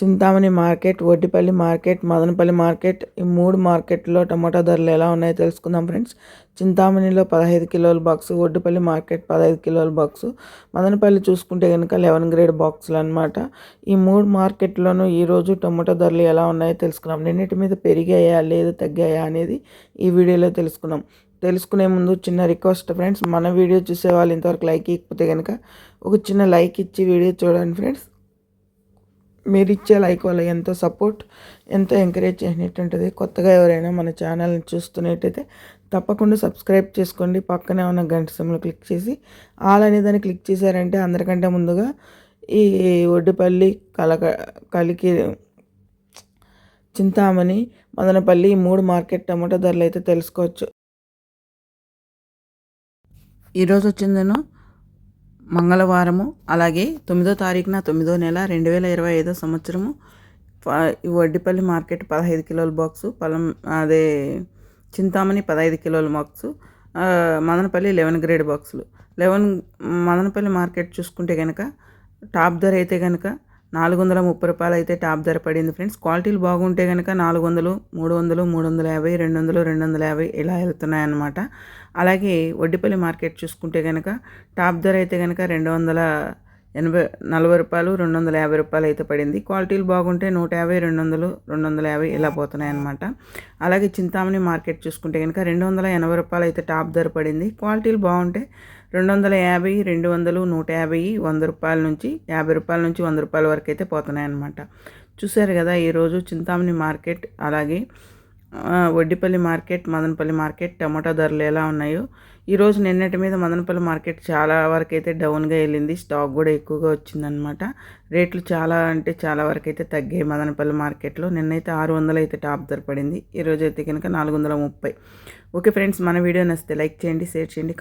Chintamani market Vaddipalli market Madanapalle market ఈ మూడు మార్కెట్లో టమాటా ధరలు ఎలా ఉన్నాయో తెలుసుకుందాం ఫ్రెండ్స్. చింతామణిలో పదహైదు కిలోల బాక్స్ వడ్డిపల్లి మార్కెట్ పదహైదు కిలోల బాక్స్ మదనపల్లి చూసుకుంటే కనుక లెవెన్ గ్రేడ్ బాక్సులు అనమాట ఈ మూడు మార్కెట్లోనూ ఈరోజు టమాటా ధరలు ఎలా ఉన్నాయో తెలుసుకున్నాం. నిన్నటి మీద పెరిగాయా లేదా తగ్గాయా అనేది ఈ వీడియోలో తెలుసుకున్నాం. తెలుసుకునే ముందు చిన్న రిక్వెస్ట్ ఫ్రెండ్స్ మన వీడియో చూసే వాళ్ళు ఇంతవరకు లైక్ ఇకపోతే కనుక ఒక చిన్న లైక్ ఇచ్చి వీడియో చూడండి ఫ్రెండ్స్. మీరు ఇచ్చే లైక్ వల్ల ఎంతో సపోర్ట్ ఎంతో ఎంకరేజ్ చేసినట్టు ఉంటుంది కొత్తగా ఎవరైనా మన ఛానల్ని చూస్తున్నట్టయితే తప్పకుండా సబ్స్క్రైబ్ చేసుకోండి. పక్కనే ఉన్న గంట సింబల్ క్లిక్ చేసి ఆల్ అనేదాన్ని క్లిక్ చేశారంటే అందరికంటే ముందుగా ఈ ఒడ్డుపల్లి కలక కలికి చింతామణి మదనపల్లి ఈ మూడు మార్కెట్ టమాటా ధరలు అయితే తెలుసుకోవచ్చు. ఈరోజు వచ్చిందేనో మంగళవారము అలాగే తొమ్మిదో తారీఖున తొమ్మిదో నెల రెండు వేల ఇరవై ఐదో సంవత్సరము వడ్డిపల్లి మార్కెట్ పదహైదు కిలోల బాక్సు పొలం అదే చింతామణి పదహైదు కిలోల బాక్సు మదనపల్లి లెవెన్ గ్రేడ్ బాక్సులు. లెవెన్ మదనపల్లి మార్కెట్ చూసుకుంటే కనుక టాప్ ధర అయితే కనుక నాలుగు వందల ముప్పై రూపాయలు అయితే టాప్ ధర పడింది ఫ్రెండ్స్. క్వాలిటీలు బాగుంటే కనుక నాలుగు వందలు మూడు వందలు మూడు వందల యాభై రెండు వందలు రెండు వందల యాభై ఇలా వెళ్తున్నాయన్నమాట. అలాగే వడ్డిపల్లి మార్కెట్ చూసుకుంటే కనుక టాప్ ధర అయితే కనుక రెండు వందల ఎనభై నలభై రూపాయలు రెండు వందల యాభై రూపాయలు అయితే పడింది. క్వాలిటీలు బాగుంటే నూట యాభై రెండు వందలు రెండు వందల యాభై ఇలా పోతున్నాయి అనమాట అలాగే చింతామణి మార్కెట్ చూసుకుంటే కనుక రెండు వందల ఎనభై రూపాయలు అయితే టాప్ ధర పడింది. క్వాలిటీలు బాగుంటే రెండు వందల యాభై రెండు వందలు నూట యాభై వంద రూపాయల నుంచి యాభై రూపాయల నుంచి వంద రూపాయల వరకు అయితే పోతున్నాయి అనమాట చూశారు కదా ఈరోజు చింతామణి మార్కెట్ అలాగే వడ్డిపల్లి మార్కెట్ మదనపల్లి మార్కెట్ టమాటా ధరలు ఎలా ఉన్నాయో. ఈరోజు నిన్నటి మీద మదనపల్లి మార్కెట్ చాలా వరకు అయితే డౌన్గా వెళ్ళింది స్టాక్ కూడా ఎక్కువగా వచ్చిందనమాట రేట్లు చాలా అంటే చాలా వరకు అయితే తగ్గాయి మదనపల్లి మార్కెట్లో. నిన్నైతే ఆరు వందలు అయితే టాప్ ధర పడింది ఈరోజు అయితే కనుక నాలుగు వందల ముప్పై. ఓకే ఫ్రెండ్స్ మన వీడియో నచ్చితే లైక్ చేయండి షేర్ చేయండి